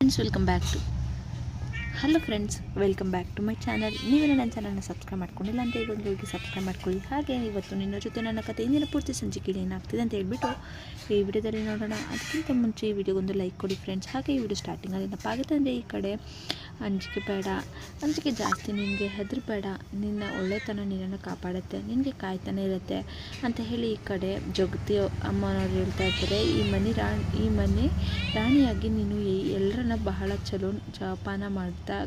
Friends welcome back to hello friends welcome back to my channel ನೀವೇ ನನ್ನ ಚಾನಲ್ನ subscribe ಮಾಡ್ಕೊಂಡಿಲ್ಲ ಅಂತ ಈಗ ಹೋಗಿ ಸಬ್ಸ್ಕ್ರೈಬ್ ಮಾಡ್ಕೊಳ್ಳಿ. ಹಾಗೆ ಇವತ್ತು ನಿನ್ನ ಜೊತೆ ನನ್ನ ಕತೆ ಇಂದಿನ ಪೂರ್ತಿ ಸಂಚಿಕೆಯಲ್ಲಿ ಏನಾಗ್ತಿದೆ ಅಂತ ಹೇಳ್ಬಿಟ್ಟು ಈ ವಿಡಿಯೋದಲ್ಲಿ ನೋಡೋಣ. ಅದಕ್ಕಿಂತ ಮುಂಚೆ ಈ ವಿಡಿಯೋಗೊಂದು ಲೈಕ್ ಕೊಡಿ ಫ್ರೆಂಡ್ಸ್ ಹಾಗೆ ಈ ವಿಡಿಯೋ ಸ್ಟಾರ್ಟಿಂಗಲ್ಲಿ ಏನಪ್ಪ ಆಗುತ್ತೆ ಅಂದರೆ ಈ ಕಡೆ ಅಂಜಿಕೆ ಬೇಡ, ಅಂಜಿಕೆ ಜಾಸ್ತಿ ನಿನಗೆ ಹೆದರಬೇಡ. ನಿನ್ನ ಒಳ್ಳೆತನ ನಿನ್ನನ್ನು ಕಾಪಾಡುತ್ತೆ, ನಿನಗೆ ಕಾಯ್ತಾನೆ ಇರುತ್ತೆ ಅಂತ ಹೇಳಿ ಈ ಕಡೆ ಜಗತಿ ಅಮ್ಮನವ್ರು ಹೇಳ್ತಾ ಇರ್ತಾರೆ ಈ ಮನೆ ರಾಣಿ ಈ ಮನೆ ರಾಣಿಯಾಗಿ ನೀನು ಎಲ್ಲರನ್ನ ಬಹಳ ಚಲೋ ಜಪಾನ ಮಾಡ್ತಾ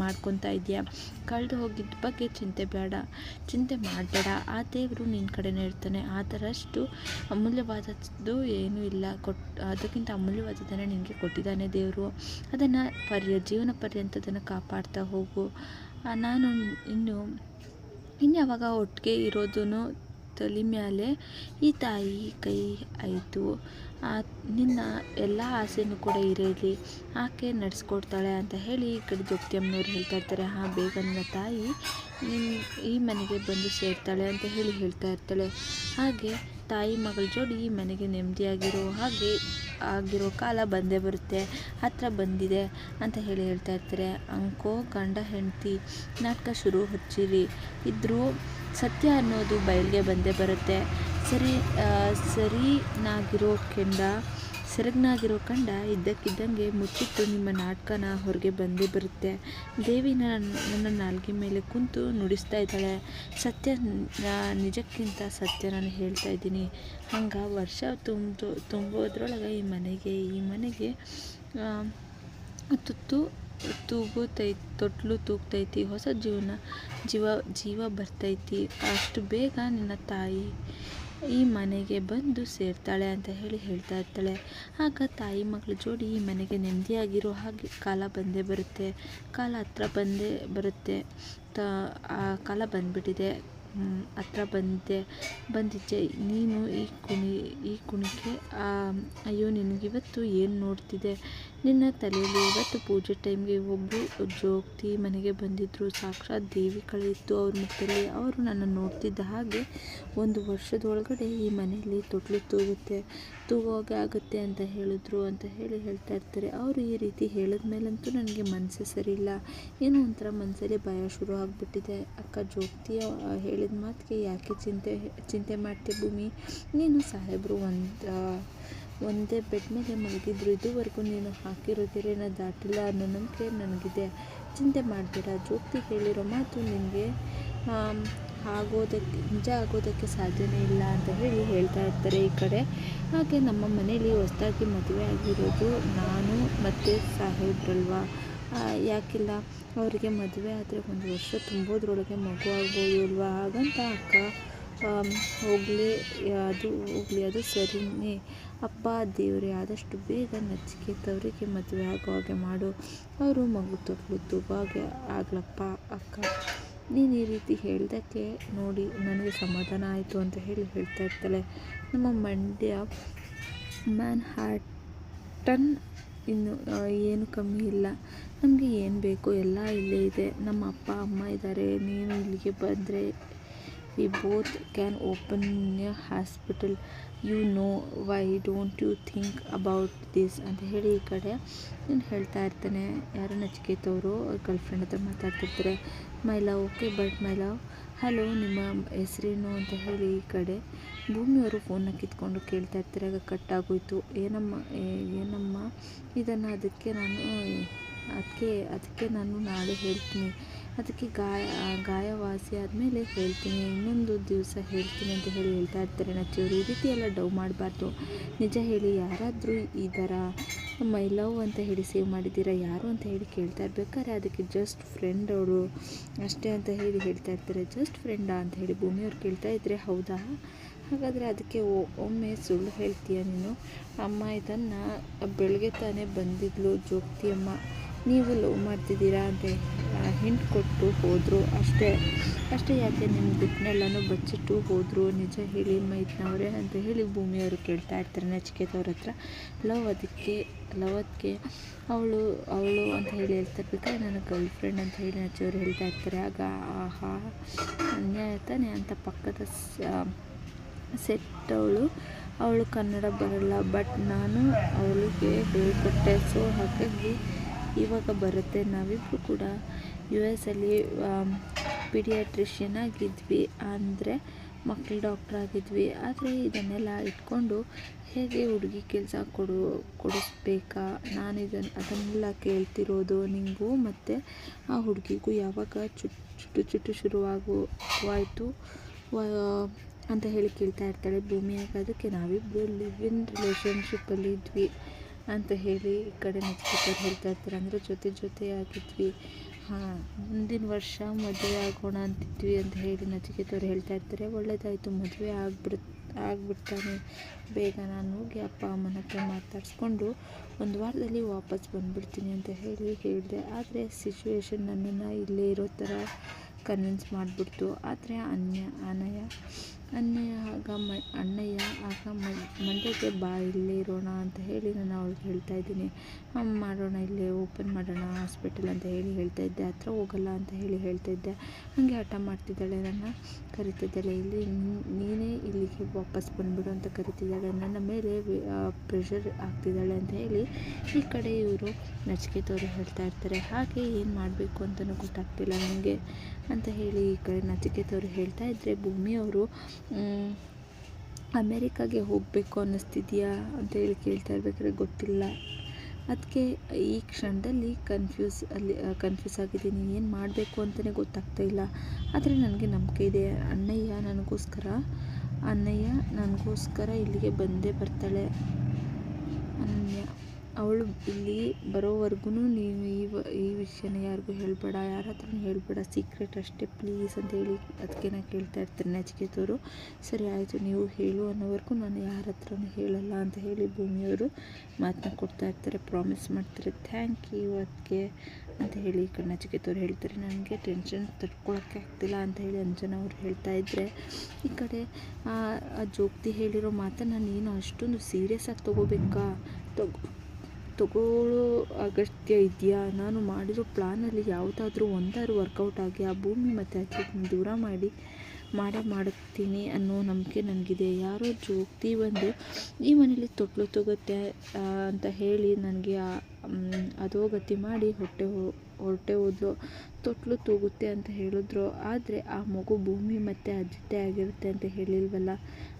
ಮಾಡ್ಕೊತಾ ಇದೆಯಾ ಕಳೆದು ಹೋಗಿದ್ದ ಬಗ್ಗೆ ಚಿಂತೆ ಬೇಡ. ಚಿಂತೆ ಮಾಡಬೇಡ. ಆ ದೇವರು ನಿನ್ನ ಕಡೆನೇ ಇರ್ತಾನೆ. ಆ ಥರಷ್ಟು ಅಮೂಲ್ಯವಾದದ್ದು ಏನೂ ಇಲ್ಲ. ಕೊಟ್, ಅದಕ್ಕಿಂತ ಅಮೂಲ್ಯವಾದದ್ದನ್ನು ನಿನಗೆ ಕೊಟ್ಟಿದ್ದಾನೆ ದೇವರು. ಅದನ್ನು ಪರ್ಯ, ಜೀವನ ಪರ್ಯಂತ ಅದನ್ನು ಕಾಪಾಡ್ತಾ ಹೋಗು. ನಾನು ಇನ್ನು, ಇನ್ಯಾವಾಗ ಒಟ್ಟಿಗೆ ಇರೋದನ್ನು ತಲೆ ಮ್ಯಾಲೆ ಈ ತಾಯಿ ಕೈ ಆಯಿತು ನಿನ್ನ ಎಲ್ಲ ಆಸೆನೂ ಕೂಡ ಇರಲಿ ಆಕೆ ನಡೆಸ್ಕೊಡ್ತಾಳೆ ಅಂತ ಹೇಳಿ ಈ ಕಡೆ ಜೋಗ್ತಿಯಮ್ಮನವ್ರು ಹೇಳ್ತಾ ಇರ್ತಾರೆ. ಹಾಂ, ಬೇಗ ನನ್ನ ತಾಯಿ ಈ ಮನೆಗೆ ಬಂದು ಸೇರ್ತಾಳೆ ಅಂತ ಹೇಳಿ ಹೇಳ್ತಾ ಇರ್ತಾಳೆ. ಹಾಗೆ ತಾಯಿ ಮಗಳ ಜೋಡಿ ಈ ಮನೆಗೆ ನೆಮ್ಮದಿಯಾಗಿರೋ ಹಾಗೆ ಆಗಿರೋ ಕಾಲ ಬಂದೇ ಬರುತ್ತೆ. ಹತ್ರ ಬಂದಿದೆ ಅಂತ ಹೇಳಿ ಹೇಳ್ತಾ ಇರ್ತಾರೆ. ಅಂಕೋ, ಗಂಡ, ಹೆಂಡತಿ, ನಾಟಕ ಶುರು ಹಚ್ಚಿರಿ. ಇದ್ದರೂ ಸತ್ಯ ಅನ್ನೋದು ಬಯಲಿಗೆ ಬಂದೇ ಬರುತ್ತೆ. ಸರಿ ಸರಿನಾಗಿರೋ ಕೆಂಡ ಸೆರಗ್ನಾಗಿರೋ ಕಂಡ ಇದ್ದಕ್ಕಿದ್ದಂಗೆ ಮುಚ್ಚಿಟ್ಟು ನಿಮ್ಮ ನಾಟಕನ ಹೊರಗೆ ಬಂದೇ ಬರುತ್ತೆ. ದೇವಿ ನನ್ನ ನಾಲ್ಗೆ ಮೇಲೆ ಕುಂತು ನುಡಿಸ್ತಾ ಇದ್ದಾಳೆ. ಸತ್ಯ ನಿಜಕ್ಕಿಂತ ಸತ್ಯ ನಾನು ಹೇಳ್ತಾ ಇದ್ದೀನಿ. ಹಂಗೆ ವರ್ಷ ತುಂಬ ತುಂಬೋದ್ರೊಳಗೆ ಈ ಮನೆಗೆ ಈ ಮನೆಗೆ ತುತ್ತು ತೂಗುತೈ, ತೊಟ್ಲು ತೂಗ್ತೈತಿ, ಹೊಸ ಜೀವನ ಜೀವ ಜೀವ ಬರ್ತೈತಿ, ಅಷ್ಟು ಬೇಗ ನಿನ್ನ ತಾಯಿ ಈ ಮನೆಗೆ ಬಂದು ಸೇರ್ತಾಳೆ ಅಂತ ಹೇಳಿ ಹೇಳ್ತಾ ಇರ್ತಾಳೆ. ಆಗ ತಾಯಿ ಮಗಳ ಜೋಡಿ ಈ ಮನೆಗೆ ನೆಮ್ಮದಿಯಾಗಿರೋ ಹಾಗೆ ಕಾಲ ಬಂದೇ ಬರುತ್ತೆ. ಕಾಲ ಹತ್ರ ಬಂದೇ ಬರುತ್ತೆ. ತ, ಆ ಕಾಲ ಬಂದುಬಿಟ್ಟಿದೆ. ಹತ್ರ ಬಂದೆ, ಬಂದಿದ್ದೆ. ನೀನು ಈ ಕುಣಿ, ಈ ಕುಣಿಕೆ ಅಯ್ಯೋ, ನಿನಗಿವತ್ತು ಏನು ನೋಡ್ತಿದೆ? ನಿನ್ನ ತಲೆಯಲ್ಲಿ ಇವತ್ತು ಪೂಜೆ ಟೈಮ್ಗೆ ಒಬ್ಬರು ಜೋಗ್ತಿ ಮನೆಗೆ ಬಂದಿದ್ದರು ಸಾಕ್ಷಾತ್ ದೇವಿ ಕಳೆಯಿತ್ತು ಅವ್ರ ಮುಖದಲ್ಲಿ ಅವರು ನನ್ನ ನೋಡ್ತಿದ್ದ ಹಾಗೆ ಒಂದು ವರ್ಷದೊಳಗಡೆ ಈ ಮನೆಯಲ್ಲಿ ತೊಟ್ಲು ತೂಗುತ್ತೆ, ತೂಗೋಗೆ ಆಗುತ್ತೆ ಅಂತ ಹೇಳಿದ್ರು ಅಂತ ಹೇಳಿ ಹೇಳ್ತಾ ಇರ್ತಾರೆ. ಅವರು ಈ ರೀತಿ ಹೇಳಿದ ಮೇಲಂತೂ ನನಗೆ ಮನಸ್ಸೇ ಸರಿ ಇಲ್ಲ ಏನೋ ಒಂಥರ ಮನಸ್ಸಲ್ಲಿ ಭಯ ಶುರು ಆಗಿಬಿಟ್ಟಿದೆ. ಅಕ್ಕ ಜೋಗ್ತಿಯ ಹೇಳಿದ ಮಾತಿಗೆ ಯಾಕೆ ಚಿಂತೆ ಚಿಂತೆ ಮಾಡ್ತೀಯ ಭೂಮಿ? ನೀನು ಸಾಹೇಬರು ಒಂದು ಒಂದೇ ಬೆಡ್ ಮೇಲೆ ಮಲಗಿದ್ರು, ಇದುವರೆಗೂ ನೀನು ಹಾಕಿರೋ ಗೆರೆನ ದಾಟಿಲ್ಲ ಅನ್ನೋ ನಂಬಿಕೆ ನನಗಿದೆ. ಚಿಂತೆ ಮಾಡಬೇಡ ಜೋಗ್ತಿ ಹೇಳಿರೋ ಮಾತು ನಿನಗೆ ಆಗೋದಕ್ಕೆ, ನಿಜ ಆಗೋದಕ್ಕೆ ಸಾಧ್ಯನೇ ಇಲ್ಲ ಅಂತ ಹೇಳಿ ಹೇಳ್ತಾ ಇರ್ತಾರೆ ಈ ಕಡೆ. ಹಾಗೆ ನಮ್ಮ ಮನೇಲಿ ಹೊಸದಾಗಿ ಮದುವೆ ಆಗಿರೋದು ನಾನು ಮತ್ತು ಸಾಹೇಬ್ರಲ್ವಾ? ಯಾಕಿಲ್ಲ? ಅವರಿಗೆ ಮದುವೆ ಆದರೆ ಒಂದು ವರ್ಷ ತುಂಬೋದ್ರೊಳಗೆ ಮಗು ಆಗ್ಬೋದು ಅಲ್ವಾ? ಹಾಗಂತ ಅಕ್ಕ ಹೋಗಲಿ, ಅದು ಹೋಗಲಿ, ಅದು ಸರಿನೇ. ಅಪ್ಪ, ದೇವರೇ, ಆದಷ್ಟು ಬೇಗ ನಚಿಕೇತವರಿಗೆ ಮದುವೆ ಆಗೋ ಹಾಗೆ ಮಾಡು. ಅವರು ಮಗು ತೊಟ್ಲು ದುಬಾಗೆ ಆಗಲಪ್ಪ, ಅಕ್ಕ. ನೀನು ಈ ರೀತಿ ಹೇಳ್ದಕ್ಕೆ ನೋಡಿ ನನಗೆ ಸಮಾಧಾನ ಆಯಿತು ಅಂತ ಹೇಳಿ ಹೇಳ್ತಾ ಇರ್ತಾಳೆ. ನಮ್ಮ ಮಂಡ್ಯ ಮ್ಯಾನ್ ಹಾರ್ಟನ್ ಇನ್ನು ಏನು ಕಮ್ಮಿ ಇಲ್ಲ. ನಮಗೆ ಏನು ಬೇಕು? ಎಲ್ಲ ಇಲ್ಲೇ ಇದೆ. ನಮ್ಮ ಅಪ್ಪ, ಅಮ್ಮ ಇದ್ದಾರೆ ನೀನು ಇಲ್ಲಿಗೆ ಬಂದರೆ we both can open a hospital. You know why don't you think about this ಅಂತ ಹೇಳಿ ಈ ಕಡೆ ನಾನು ಹೇಳ್ತಾ ಇರ್ತಾನೆ, ಯಾರು ನಚಿಕೇತವರು ಗರ್ಲ್ ಫ್ರೆಂಡ್ ಹತ್ರ ಮಾತಾಡ್ತಿರ್ತಾರೆ. My love okay but my love hello ನಿಮ್ಮ ಹೆಸರೇನು? ಅಂತ ಹೇಳಿ ಈ ಕಡೆ ಭೂಮಿಯವರು ಫೋನ್ನ ಕಿತ್ಕೊಂಡು ಕೇಳ್ತಾ ಇರ್ತಾರೆ. ಆಗ ಕಟ್ಟಾಗೋಯ್ತು ಏನಮ್ಮ ಏನಮ್ಮ? ಇದನ್ನು ಅದಕ್ಕೆ ನಾನು, ಅದಕ್ಕೆ ಅದಕ್ಕೆ ನಾನು ನಾಳೆ ಹೇಳ್ತೀನಿ. ಅದಕ್ಕೆ ಗಾಯ ಗಾಯವಾಸಿ ಆದಮೇಲೆ ಹೇಳ್ತೀನಿ, ಇನ್ನೊಂದು ದಿವಸ ಹೇಳ್ತೀನಿ ಅಂತ ಹೇಳಿ ಹೇಳ್ತಾ ಇರ್ತಾರೆ ನಚ್ಚಿಯವರು ಈ ರೀತಿ ಎಲ್ಲ ಡವ್ ಮಾಡಬಾರ್ದು. ನಿಜ ಹೇಳಿ, ಯಾರಾದರೂ ಈ ಥರ ಮೈ ಲವ್ ಅಂತ ಹೇಳಿ ಸೇವ್ ಮಾಡಿದ್ದೀರಾ, ಯಾರು ಅಂತ ಹೇಳಿ ಕೇಳ್ತಾ ಇರ್ಬೇಕಾದ್ರೆ ಅದಕ್ಕೆ ಜಸ್ಟ್ ಫ್ರೆಂಡ್ ಅವರು ಅಷ್ಟೇ ಅಂತ ಹೇಳಿ ಹೇಳ್ತಾ ಇರ್ತಾರೆ. ಜಸ್ಟ್ ಫ್ರೆಂಡಾ ಅಂತ ಹೇಳಿ ಭೂಮಿಯವ್ರು ಕೇಳ್ತಾ ಇದ್ದರೆ ಹೌದಾ? ಹಾಗಾದರೆ ಅದಕ್ಕೆ ಒಮ್ಮೆ ಸುಳ್ಳು ಹೇಳ್ತೀಯ ನೀನು? ಅಮ್ಮ ಇದನ್ನು ಬೆಳಗ್ಗೆ ತಾನೇ ಬಂದಿದ್ಲು ಜೋಗ್ತಿ ಅಮ್ಮ ನೀವು ಲವ್ ಮಾಡ್ತಿದ್ದೀರಾ ಅಂತ ಹಿಂಟ್ ಕೊಟ್ಟು ಹೋದರು. ಅಷ್ಟೇ ಅಷ್ಟೇ ಯಾಕೆ ನಿಮ್ಮ ಬಿಟ್ಟನೆಲ್ಲನೂ ಬಚ್ಚಿಟ್ಟು ಹೋದರು? ನಿಜ ಹೇಳಿ ಮೈತ್ನವರೇ ಅಂತ ಹೇಳಿ ಭೂಮಿಯವರು ಕೇಳ್ತಾ ಇರ್ತಾರೆ ನಚಿಕೇತವ್ರ ಹತ್ರ. ಲವ್ ಅದಕ್ಕೆ ಲವ್ ಅದಕ್ಕೆ ಅವಳು ಅವಳು ಅಂತ ಹೇಳಿ ಹೇಳ್ತಾ ಇರ್ಬೇಕಾದ್ರೆ ನನ್ನ ಗರ್ಲ್ ಫ್ರೆಂಡ್ ಅಂತ ಹೇಳಿ ನಚಿಯವರು ಹೇಳ್ತಾ ಇರ್ತಾರೆ. ಆಗ ಆಹಾ, ಅನ್ಯಾಯ ತಾನೆ ಅಂತ ಪಕ್ಕದ ಸೆಟ್ ಅವಳು ಅವಳು ಕನ್ನಡ ಬರಲ್ಲ. ಬಟ್ ನಾನು ಅವಳಿಗೆ ಹೇಳಿಕೊಟ್ಟೆ. ಸೊ ಹಾಗಾಗಿ ಇವಾಗ ಬರುತ್ತೆ. ನಾವಿಬ್ಬರು ಕೂಡ ಯು ಎಸ್ ಅಲ್ಲಿ ಪಿಡಿಯಾಟ್ರಿಷಿಯನ್ ಆಗಿದ್ವಿ. ಅಂದರೆ ಮಕ್ಕಳ ಡಾಕ್ಟ್ರ್ ಆಗಿದ್ವಿ. ಆದರೆ ಇದನ್ನೆಲ್ಲ ಇಟ್ಕೊಂಡು ಹೇಗೆ ಹುಡುಗಿ ಕೆಲಸ ಕೊಡು, ಕೊಡಿಸ್ಬೇಕಾ? ನಾನು ಇದನ್ನು ಅದನ್ನೆಲ್ಲ ಕೇಳ್ತಿರೋದು ನಿಮಗೂ ಮತ್ತು ಆ ಹುಡುಗಿಗೂ ಯಾವಾಗ ಚುಟ್, ಚುಟ್ಟು ಚುಟ್ಟು ಶುರುವಾಗುವಾಯಿತು ಅಂತ ಹೇಳಿ ಕೇಳ್ತಾ ಇರ್ತಾಳೆ ಭೂಮಿಯಾಗ. ಅದಕ್ಕೆ ನಾವಿಬ್ಬರು ಲಿವ್ ಇನ್ ರಿಲೇಷನ್ಶಿಪ್ಪಲ್ಲಿ ಇದ್ವಿ ಅಂತ ಹೇಳಿ ಈ ಕಡೆ ನಚಿಕೇತವ್ರು ಹೇಳ್ತಾ ಇರ್ತಾರೆ. ಅಂದರೆ ಜೊತೆ ಜೊತೆ ಆಗಿದ್ವಿ. ಹಾಂ, ಮುಂದಿನ ವರ್ಷ ಮದುವೆ ಆಗೋಣ ಅಂತಿದ್ವಿ ಅಂತ ಹೇಳಿ ನಚಿಕೇತವ್ರು ಹೇಳ್ತಾ ಇರ್ತಾರೆ. ಒಳ್ಳೆಯದಾಯಿತು ಮದುವೆ ಆಗ್ಬಿಡ್, ಆಗ್ಬಿಡ್ತಾನೆ. ಬೇಗ ನಾನು ಹೋಗಿ ಅಪ್ಪ, ಅಮ್ಮನ ಹತ್ರ ಮಾತಾಡಿಸ್ಕೊಂಡು ಒಂದು ವಾರದಲ್ಲಿ ವಾಪಸ್ ಬಂದುಬಿಡ್ತೀನಿ ಅಂತ ಹೇಳಿ ಹೇಳಿದೆ. ಆದರೆ ಸಿಚುವೇಶನ್ ನನ್ನನ್ನು ಇಲ್ಲೇ ಇರೋ ಥರ ಕನ್ವಿನ್ಸ್ ಮಾಡಿಬಿಡ್ತು. ಆದರೆ ಅನ್ಯ, ಅನಯ ಅಣ್ಣಯ್ಯ ಆಗ ಮ, ಅಣ್ಣಯ್ಯ ಆಗ ಮಂಡ್ಯಕ್ಕೆ ಬಾ, ಇಲ್ಲೇ ಇರೋಣ ಅಂತ ಹೇಳಿ ನಾನು ಅವ್ಳಿಗೆ ಹೇಳ್ತಾ ಇದ್ದೀನಿ. ಮಾಡೋಣ, ಇಲ್ಲೇ ಓಪನ್ ಮಾಡೋಣ, ಹಾಸ್ಪಿಟಲ್ ಅಂತ ಹೇಳಿ ಹೇಳ್ತಾ ಇದ್ದೆ. ಹತ್ರ ಹೋಗಲ್ಲ ಅಂತ ಹೇಳಿ ಹೇಳ್ತಾ ಇದ್ದೆ. ಹಾಗೆ ಹಠ ಮಾಡ್ತಿದ್ದಾಳೆ ನನ್ನ ಕರಿತಿದ್ದಾಳೆ, ಇಲ್ಲಿ ನೀನೇ ಇಲ್ಲಿಗೆ ವಾಪಸ್ ಬಂದುಬಿಡು ಅಂತ ಕರಿತಿದ್ದಾಳೆ ನನ್ನ ಮೇಲೆ ಪ್ರೆಷರ್ ಆಗ್ತಿದ್ದಾಳೆ ಅಂತ ಹೇಳಿ ಈ ಕಡೆ ಇವರು ನಚಿಕೇತವ್ರು ಹೇಳ್ತಾ ಇರ್ತಾರೆ. ಹಾಗೆ ಏನು ಮಾಡಬೇಕು ಅಂತಲೂ ಗೊತ್ತಾಗ್ತಿಲ್ಲ ನನಗೆ. ಅಂತ ಹೇಳಿ ಈ ಕಡೆ ನಚಿಕೇತವ್ರು ಹೇಳ್ತಾ ಇದ್ದರೆ ಭೂಮಿಯವರು ಅಮೇರಿಕಾಗೆ ಹೋಗಬೇಕು ಅನ್ನಿಸ್ತಿದೆಯಾ ಅಂತ ಹೇಳಿ ಕೇಳ್ತಾ ಇರ್ಬೇಕಾದ್ರೆ ಗೊತ್ತಿಲ್ಲ. ಅದಕ್ಕೆ ಈ ಕ್ಷಣದಲ್ಲಿ ಕನ್ಫ್ಯೂಸ್ ಅಲ್ಲಿ ಕನ್ಫ್ಯೂಸ್ ಆಗಿದ್ದೀನಿ. ಏನು ಮಾಡಬೇಕು ಅಂತಲೇ ಗೊತ್ತಾಗ್ತಾ ಇಲ್ಲ. ಆದರೆ ನನಗೆ ನಂಬಿಕೆ ಇದೆ. ಅಣ್ಣಯ್ಯ ನನಗೋಸ್ಕರ ಅಣ್ಣಯ್ಯ ನನಗೋಸ್ಕರ ಇಲ್ಲಿಗೆ ಬಂದೇ ಬರ್ತಾಳೆ. ಅನನ್ಯ. ಅವಳು ಇಲ್ಲಿ ಬರೋವರೆಗೂ ನೀವು ಈ ಈ ವಿಷಯನ ಯಾರಿಗೂ ಹೇಳಬೇಡ ಯಾರ ಹತ್ರನೂ ಹೇಳಬೇಡ ಸೀಕ್ರೆಟ್ ಅಷ್ಟೇ ಪ್ಲೀಸ್ ಅಂತ ಹೇಳಿ ಅದಕ್ಕೆ ನಾನು ಕೇಳ್ತಾ ಇರ್ತೀನಿ ನಚಿಕೇತವರು ಸರಿ ಆಯಿತು, ನೀವು ಹೇಳು ಅನ್ನೋವರೆಗೂ ನಾನು ಯಾರ ಹತ್ರನೂ ಹೇಳಲ್ಲ ಅಂತ ಹೇಳಿ ಭೂಮಿಯವರು ಮಾತನ್ನ ಕೊಡ್ತಾ ಇರ್ತಾರೆ ಪ್ರಾಮಿಸ್ ಮಾಡ್ತಾರೆ. ಥ್ಯಾಂಕ್ ಯು ಅದಕ್ಕೆ ಅಂತ ಹೇಳಿ ನಚಿಕೇತವ್ರು ಹೇಳ್ತಾರೆ. ನನಗೆ ಟೆನ್ಷನ್ ತಡ್ಕೊಳಕ್ಕೆ ಆಗ್ತಿಲ್ಲ ಅಂತ ಹೇಳಿ ಅಂಜನ ಅವ್ರು ಹೇಳ್ತಾ ಇದ್ದರೆ ಈ ಕಡೆ, ಆ ಜೋಗ್ತಿ ಹೇಳಿರೋ ಮಾತನ್ನು ನೀನು ಅಷ್ಟೊಂದು ಸೀರಿಯಸ್ ಆಗಿ ತೊಗೋಬೇಕಾ? ತಗೋ. ತಗೊಳ್ಳೋ ಅಗತ್ಯ ಇದೆಯಾ? ನಾನು ಮಾಡಿರೋ ಪ್ಲಾನಲ್ಲಿ ಯಾವುದಾದ್ರೂ ಒಂದಾದ್ರು ವರ್ಕೌಟ್ ಆಗಿ ಆ ಭೂಮಿ ಮತ್ತು ಅಜ್ಜಿನ ದೂರ ಮಾಡಿ, ಮಾಡೇ, ಮಾಡುತ್ತೀನಿ ಅನ್ನೋ ನಂಬಿಕೆ ನನಗಿದೆ. ಯಾರೋ ಜೋಗ್ತಿ ಬಂದು ಈ ಮನೇಲಿ ತೊಟ್ಲು ತೊಗತ್ತೆ ಅಂತ ಹೇಳಿ ನನಗೆ ಅಧೋಗತಿ ಮಾಡಿ ಹೊಟ್ಟೆ ಹೊರಟೆ ಹೋದ್ರು ತೊಟ್ಲು ತೂಗುತ್ತೆ ಅಂತ ಹೇಳಿದ್ರು. ಆದರೆ ಆ ಮಗು ಭೂಮಿ ಮತ್ತು ಅಜ್ಜಿತೆ ಆಗಿರುತ್ತೆ ಅಂತ ಹೇಳಿಲ್ವಲ್ಲ?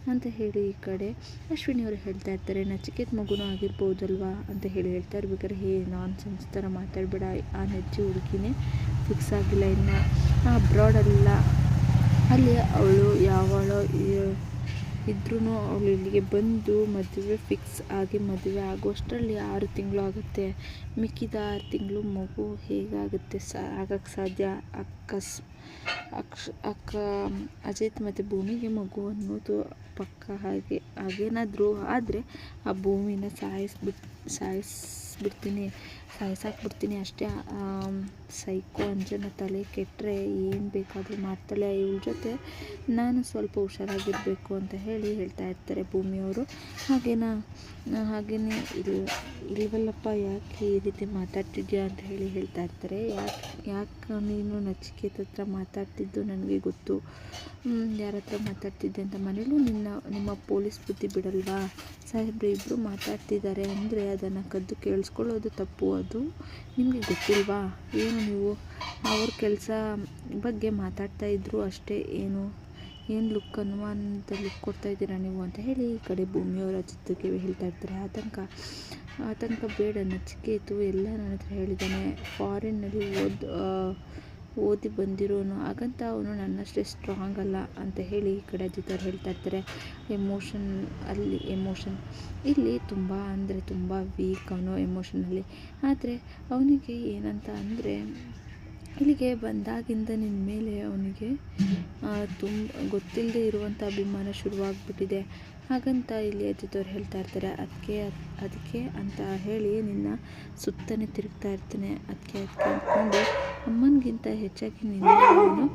ಅಂತ ಹೇಳಿ ಈ ಕಡೆ ಅಶ್ವಿನಿ ಅವರು ಹೇಳ್ತಾ ಇರ್ತಾರೆ, ನಚಿಕೇತ್ ಮಗುನೂ ಆಗಿರ್ಬೋದಲ್ವಾ? ಅಂತ ಹೇಳಿ ಹೇಳ್ತಾ ಇರ್ಬೇಕಾದ್ರೆ ಹೇ ನಾನ್ ಸೆನ್ಸ್ ಥರ ಮಾತಾಡಬೇಡ. ಆ ನೆಚ್ಚಿ ಹುಡುಗಿನೇ ಫಿಕ್ಸ್ ಆಗಿಲ್ಲ ಇನ್ನು. ಅಬ್ರಾಡಲ್ಲ ಅಲ್ಲಿ. ಅವಳು, ಯಾವಳೋ ಇದ್ರೂ ಅವಳು ಇಲ್ಲಿಗೆ ಬಂದು ಮದುವೆ ಫಿಕ್ಸ್ ಆಗಿ ಮದುವೆ ಆಗುವಷ್ಟರಲ್ಲಿ ಆರು ತಿಂಗಳು ಆಗುತ್ತೆ. ಮಿಕ್ಕಿದ ಆರು ತಿಂಗಳು ಮಗು ಹೇಗಾಗುತ್ತೆ? ಸಾ ಆಗಕ್ಕೆ ಸಾಧ್ಯ? ಅಕ್ಕಸ್ ಅಕ್ಷ ಅಕ್ಕ, ಅಜಿತ್ ಮತ್ತು ಭೂಮಿಗೆ ಮಗು ಅನ್ನೋದು ಪಕ್ಕ ಹಾಗೆ ಹಾಗೇನಾದರೂ ಆದರೆ ಆ ಭೂಮಿನ ಸಾಯಿಸ್ಬಿಟ್ಟು ಸಾಯಿಸ್ಬಿಡ್ತೀನಿ. ಸಾಯಿಸಾಕ್ಬಿಡ್ತೀನಿ ಅಷ್ಟೇ. ಸೈಕೋ ಅಂಜನ ತಲೆ ಕೆಟ್ಟರೆ ಏನು ಬೇಕಾದರೂ ಮಾಡ್ತಾಳೆ. ಇವಳ ಜೊತೆ ನಾನು ಸ್ವಲ್ಪ ಹುಷಾರಾಗಿರಬೇಕು ಅಂತ ಹೇಳಿ ಹೇಳ್ತಾ ಇರ್ತಾರೆ ಭೂಮಿಯವರು. ಹಾಗೇನ? ಹಾಗೆಯೇ ಇದು ಇಲ್ವಲ್ಲಪ್ಪ, ಯಾಕೆ ಈ ರೀತಿ ಮಾತಾಡ್ತಿದ್ಯಾ ಅಂತ ಹೇಳಿ ಹೇಳ್ತಾ ಇರ್ತಾರೆ. ಯಾಕೆ ಯಾಕೆ ನೀನು ನಚಿಕೇತ ಹತ್ರ ಮಾತಾಡ್ತಿದ್ದು ನನಗೆ ಗೊತ್ತು. ಯಾರ ಹತ್ರ ಮಾತಾಡ್ತಿದ್ದೆ ಅಂತ ಮನೇಲೂ ನಿನ್ನ, ನಿಮ್ಮ ಪೊಲೀಸ್ ಬುದ್ಧಿ ಬಿಡಲ್ವಾ? ಸಾಹೇಬ್ರು ಇಬ್ಬರು ಮಾತಾಡ್ತಿದ್ದಾರೆ ಅಂದರೆ ಅದನ್ನು ಕದ್ದು ಕೇಳಿಸ್ಕೊಳ್ಳೋದು ತಪ್ಪು ಅದು. ನಿಮಗೆ ಗೊತ್ತಿಲ್ವಾ? ಏನು ನೀವು? ಅವ್ರ ಕೆಲಸ ಬಗ್ಗೆ ಮಾತಾಡ್ತಾ ಇದ್ದರು ಅಷ್ಟೇ, ಏನು? ಏನು ಲುಕ್ ಅನುಮಾನದ ಲುಕ್ ಕೊಡ್ತಾ ಇದ್ದೀರಾ ನೀವು ಅಂತ ಹೇಳಿ ಈ ಕಡೆ ಭೂಮಿಯವರ ಜೊತೆಗೆ ಹೇಳ್ತಾ ಇರ್ತಾರೆ. ಆತಂಕ ಆತಂಕ ಬೇಡ, ನಚಿಕೇತು ಎಲ್ಲ ನನ್ನ ಹತ್ರ ಹೇಳಿದ್ದಾನೆ. ಫಾರಿನ್ನಲ್ಲಿ ಓದ್ ಓದಿ ಬಂದಿರೋನು, ಹಾಗಂತ ಅವನು ನನ್ನಷ್ಟೇ ಸ್ಟ್ರಾಂಗ್ ಅಲ್ಲ ಅಂತ ಹೇಳಿ ಈ ಕಡೆ ಅಜಿತವ್ರು ಹೇಳ್ತಾ ಇರ್ತಾರೆ. ಎಮೋಷನ್ ಅಲ್ಲಿ ಎಮೋಷನ್ ಇಲ್ಲಿ ತುಂಬ ಅಂದರೆ ತುಂಬ ವೀಕ್ ಅವನು ಎಮೋಷನಲ್ಲಿ ಆದರೆ ಅವನಿಗೆ ಏನಂತ ಅಂದರೆ ಇಲ್ಲಿಗೆ ಬಂದಾಗಿಂದ ನಿನ್ನ ಮೇಲೆ ಅವನಿಗೆ ತುಂಬ ಗೊತ್ತಿಲ್ಲದೆ ಇರುವಂಥ ಅಭಿಮಾನ ಶುರುವಾಗ್ಬಿಟ್ಟಿದೆ. ಹಾಗಂತ ಇಲ್ಲಿ ಅಜ್ಜಿದವ್ರು ಹೇಳ್ತಾ ಇರ್ತಾರೆ ಅದಕ್ಕೆ ಅದಕ್ಕೆ ಅಂತ ಹೇಳಿ ನಿನ್ನ ಸುತ್ತನೇ ತಿರುಗ್ತಾ ಇರ್ತಾನೆ ಅದಕ್ಕೆ ಅದಕ್ಕೆ ಅಂದ್ಕೊಂಡು ಅಮ್ಮನಿಗಿಂತ ಹೆಚ್ಚಾಗಿ ನಿನ್ನ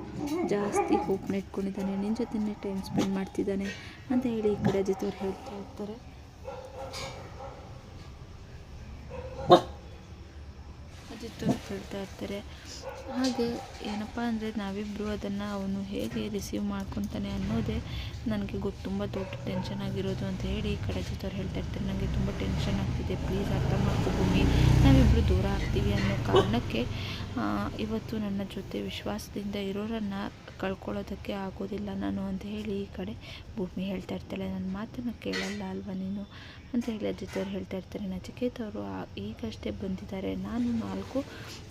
ಜಾಸ್ತಿ ಹೋಪ್ನ ಇಟ್ಕೊಂಡಿದ್ದಾನೆ, ನಿನ್ನ ಜೊತೆನೇ ಟೈಮ್ ಸ್ಪೆಂಡ್ ಮಾಡ್ತಿದ್ದಾನೆ ಅಂತ ಹೇಳಿ ಈ ಕಡೆ ಅಜ್ಜಿದವ್ರು ಹೇಳ್ತಾ ಇರ್ತಾರೆ. ಅವ್ರು ಇರ್ತಾರೆ. ಹಾಗೆ ಏನಪ್ಪ ಅಂದರೆ ನಾವಿಬ್ಬರು ಅದನ್ನು ಅವನು ಹೇಗೆ ರಿಸೀವ್ ಮಾಡ್ಕೊತಾನೆ ಅನ್ನೋದೇ ನನಗೆ ಗೊತ್ತು. ತುಂಬ ದೊಡ್ಡ ಟೆನ್ಷನ್ ಆಗಿರೋದು ಅಂತ ಹೇಳಿ ಕಡೆ ಜೊತೆ ಅವ್ರು ಹೇಳ್ತಾ ಇರ್ತಾರೆ. ನನಗೆ ತುಂಬ ಟೆನ್ಷನ್ ಆಗ್ತಿದೆ. ಪ್ಲೀಸ್ ಅರ್ಥ ಮಾಡ್ಕೋ ಭೂಮಿ. ನಾವಿಬ್ಬರು ದೂರ ಆಗ್ತೀವಿ ಅನ್ನೋ ಕಾರಣಕ್ಕೆ ಇವತ್ತು ನನ್ನ ಜೊತೆ ವಿಶ್ವಾಸದಿಂದ ಇರೋರನ್ನು ಕಳ್ಕೊಳ್ಳೋದಕ್ಕೆ ಆಗೋದಿಲ್ಲ ನಾನು ಅಂತ ಹೇಳಿ ಈ ಕಡೆ ಭೂಮಿ ಹೇಳ್ತಾ ಇರ್ತಾಳೆ. ನನ್ನ ಮಾತನ್ನು ಕೇಳಲ್ಲ ಅಲ್ವಾ ನೀನು? ಅಂತ ಹೇಳಿ ಅಜಿತವ್ರು ಹೇಳ್ತಾ ಇರ್ತಾರೆ. ನಚಿಕೇತ್ ಅವರು ಈಗಷ್ಟೇ ಬಂದಿದ್ದಾರೆ. ನಾನು ನಾಲ್ಕು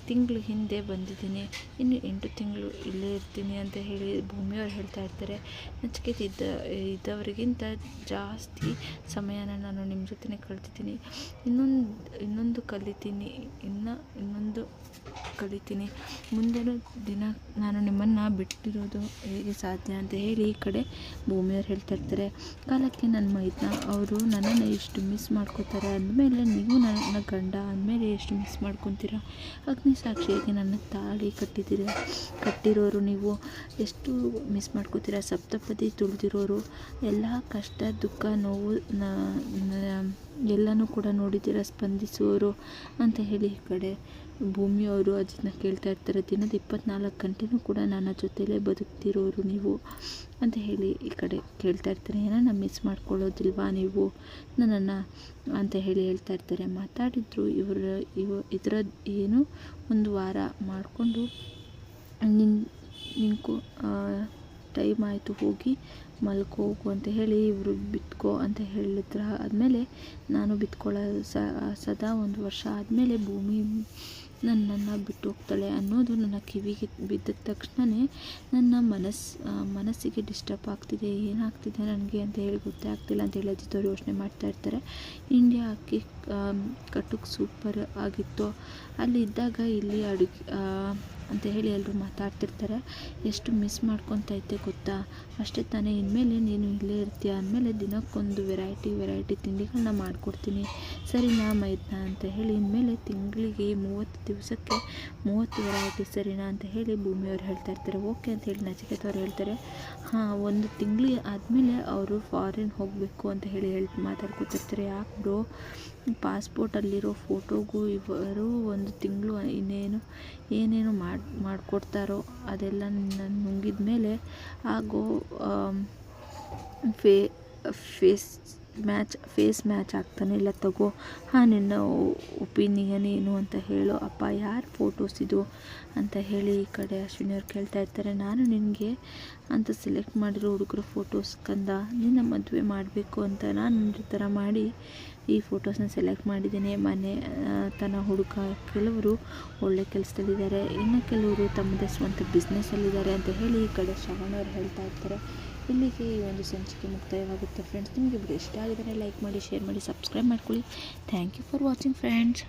ತಿಂಗಳು ಹಿಂದೆ ಬಂದಿದ್ದೀನಿ. ಇನ್ನು ಎಂಟು ತಿಂಗಳು ಇಲ್ಲೇ ಇರ್ತೀನಿ ಅಂತ ಹೇಳಿ ಭೂಮಿಯವ್ರು ಹೇಳ್ತಾ ಇರ್ತಾರೆ. ನಚಿಕೇತ್ ಇದ್ದ, ಇದ್ದವರಿಗಿಂತ ಜಾಸ್ತಿ ಸಮಯನ ನಾನು ನಿಮ್ಮ ಜೊತೆ ಕಳ್ತಿದ್ದೀನಿ ಇನ್ನೊಂದು ಇನ್ನೊಂದು ಕಲಿತೀನಿ. ಇನ್ನು ಇನ್ನೊಂದು ಕಲಿತೀನಿ ಮುಂದೆನೂ ದಿನ ನಾನು ನಿಮ್ಮನ್ನು ಬಿಟ್ಟಿರೋದು ಹೇಗೆ ಸಾಧ್ಯ ಅಂತ ಹೇಳಿ ಈ ಕಡೆ ಭೂಮಿಯವ್ರು ಹೇಳ್ತಾ ಇರ್ತಾರೆ. ಕಾಲಕ್ಕೆ ನನ್ನ ಮೈದ್ನ ಅವರು ನನ್ನನ್ನು ಎಷ್ಟು ಮಿಸ್ ಮಾಡ್ಕೋತಾರೆ ಅಂದಮೇಲೆ ನೀವು ನನ್ನ ಗಂಡ ಅಂದಮೇಲೆ ಎಷ್ಟು ಮಿಸ್ ಮಾಡ್ಕೊತೀರ? ಅಗ್ನಿ ಸಾಕ್ಷಿಯಾಗಿ ನನ್ನ ತಾಳಿ ಕಟ್ಟಿದ್ದೀರ, ಕಟ್ಟಿರೋರು ನೀವು. ಎಷ್ಟು ಮಿಸ್ ಮಾಡ್ಕೋತೀರ? ಸಪ್ತಪದಿ ತುಳಿದಿರೋರು. ಎಲ್ಲ ಕಷ್ಟ, ದುಃಖ, ನೋವು ಎಲ್ಲನೂ ಕೂಡ ನೋಡಿದ್ದೀರಾ ಸ್ಪಂದಿಸುವವರು ಅಂತ ಹೇಳಿ ಈ ಕಡೆ. ಭೂಮಿಯವರು ಅಜಿತ್ನ ಕೇಳ್ತಾ ಇರ್ತಾರೆ, ದಿನದ ಇಪ್ಪತ್ನಾಲ್ಕು ಗಂಟೆನೂ ಕೂಡ ನನ್ನ ಜೊತೆಲೇ ಬದುಕ್ತಿರೋರು ನೀವು ಅಂತ ಹೇಳಿ ಈ ಕಡೆ ಕೇಳ್ತಾ ಇರ್ತಾರೆ. ಏನನ್ನ ಮಿಸ್ ಮಾಡ್ಕೊಳ್ಳೋದಿಲ್ವಾ ನೀವು? ನನ್ನನ್ನು ಅಂತ ಹೇಳಿ ಹೇಳ್ತಾ ಇರ್ತಾರೆ. ಮಾತಾಡಿದ್ರು, ಇವರು, ಇವ, ಇದರ ಏನು ಒಂದು ವಾರ ಮಾಡಿಕೊಂಡು ನಿನ್, ನಿಂಕು ಟೈಮ್ ಆಯಿತು ಹೋಗಿ ಮಲ್ಕೋ, ಹೋಗು ಅಂತ ಹೇಳಿ ಇವರು ಬಿತ್ಕೋ ಅಂತ ಹೇಳಿದ್ರ ಆದಮೇಲೆ ನಾನು ಬಿತ್ಕೊಳ್ಳೋ ಸದಾ ಒಂದು ವರ್ಷ ಆದಮೇಲೆ ಭೂಮಿ ನನ್ನನ್ನು ಬಿಟ್ಟು ಹೋಗ್ತಾಳೆ ಅನ್ನೋದು ನನ್ನ ಕಿವಿಗೆ ಬಿದ್ದ ತಕ್ಷಣವೇ ನನ್ನ ಮನಸ್ಸು ಮನಸ್ಸಿಗೆ ಡಿಸ್ಟರ್ಬ್ ಆಗ್ತಿದೆ. ಏನಾಗ್ತಿದೆ ನನಗೆ ಅಂತ ಹೇಳಿ ಗೊತ್ತೇ ಆಗ್ತಿಲ್ಲ ಅಂತ ಹೇಳಿ ಅಜಿತ್ ಅವ್ರು ಯೋಚನೆ ಮಾಡ್ತಾ ಇರ್ತಾರೆ. ಇಂಡಿಯಾ ಅಕ್ಕಿ ಕಟುಕ್ ಸೂಪರ್ ಆಗಿತ್ತು. ಅಲ್ಲಿ ಇದ್ದಾಗ ಇಲ್ಲಿ ಅಡುಗೆ ಅಂತ ಹೇಳಿ ಎಲ್ಲರೂ ಮಾತಾಡ್ತಿರ್ತಾರೆ. ಎಷ್ಟು ಮಿಸ್ ಮಾಡ್ಕೊತೈತೆ ಗೊತ್ತಾ? ಅಷ್ಟೇ ತಾನೇ, ಇನ್ಮೇಲೆ ನೀನು ಇಲ್ಲೇ ಇರ್ತೀಯ ಅಂದಮೇಲೆ ದಿನಕ್ಕೊಂದು ವೆರೈಟಿ ವೆರೈಟಿ ತಿಂಡಿಗಳನ್ನ ಮಾಡಿಕೊಡ್ತೀನಿ. ಸರಿನಾ ಮೈದ್ನ ಅಂತ ಹೇಳಿ, ಇನ್ಮೇಲೆ ತಿಂಗಳಿಗೆ ಮೂವತ್ತು ದಿವಸಕ್ಕೆ ಮೂವತ್ತು ವೆರೈಟಿ ಸರಿನಾ ಅಂತ ಹೇಳಿ ಭೂಮಿಯವ್ರು ಹೇಳ್ತಾ ಇರ್ತಾರೆ. ಓಕೆ ಅಂತ ಹೇಳಿ ನಚಿಕೇತ ಹೇಳ್ತಾರೆ. ಹಾಂ, ಒಂದು ತಿಂಗಳು ಆದಮೇಲೆ ಅವರು ಫಾರಿನ್ ಹೋಗಬೇಕು ಅಂತ ಹೇಳಿ ಹೇಳಿ ಮಾತಾಡ್ಕೊತಿರ್ತಾರೆ. ಯಾಕೆ ಬ್ರೋ ಪಾಸ್ಪೋರ್ಟಲ್ಲಿರೋ ಫೋಟೋಗೂ ಇವರು ಒಂದು ತಿಂಗಳು ಇನ್ನೇನು, ಏನೇನು ಮಾಡಿ, ಮಾಡಿಕೊಡ್ತಾರೋ ಅದೆಲ್ಲ ನಾನು ನುಂಗಿದ ಮೇಲೆ ಆಗೋ ಫೇ, ಫೇಸ್ ಮ್ಯಾಚ್, ಫೇಸ್ ಮ್ಯಾಚ್ ಆಗ್ತಾನೆ, ಇಲ್ಲ ತಗೋ, ಹಾಂ, ನಿನ್ನ ಒಪಿನಿಯನ್ ಏನು ಅಂತ ಹೇಳೋ, ಅಪ್ಪ ಯಾರು ಫೋಟೋಸ್ ಇದು ಅಂತ ಹೇಳಿ ಈ ಕಡೆ ಅಶ್ವಿನಿಯವ್ರು ಕೇಳ್ತಾ ಇರ್ತಾರೆ. ನಾನು ನಿನಗೆ ಅಂತ ಸೆಲೆಕ್ಟ್ ಮಾಡಿರೋ ಹುಡುಗರ ಫೋಟೋಸ್ ಕಂದ, ನಿನ್ನ ಮದುವೆ ಮಾಡಬೇಕು ಅಂತ ನಾನು ಥರ ಮಾಡಿ ಈ ಫೋಟೋಸ್ನ ಸೆಲೆಕ್ಟ್ ಮಾಡಿದ್ದೀನಿ. ಮನೆ ತನ್ನ ಹುಡುಗ, ಕೆಲವರು ಒಳ್ಳೆ ಕೆಲಸದಲ್ಲಿದ್ದಾರೆ, ಇನ್ನು ಕೆಲವರು ತಮ್ಮದೇ ಸ್ವಂತ ಬಿಸ್ನೆಸ್ಸಲ್ಲಿದ್ದಾರೆ ಅಂತ ಹೇಳಿ ಈ ಕಡೆ ಶ್ರವಣವ್ರು ಹೇಳ್ತಾ ಇರ್ತಾರೆ. ಇಲ್ಲಿಗೆ ಈ ಒಂದು ಸಂಚಿಕೆ ಮುಕ್ತಾಯವಾಗುತ್ತೆ ಫ್ರೆಂಡ್ಸ್ ನಿಮಗೆ ವಿಡಿಯೋ ಇಷ್ಟ ಆಗಿದ್ದರೆ ಲೈಕ್ ಮಾಡಿ ಶೇರ್ ಮಾಡಿ ಸಬ್ಸ್ಕ್ರೈಬ್ ಮಾಡ್ಕೊಳ್ಳಿ. Thank you for watching friends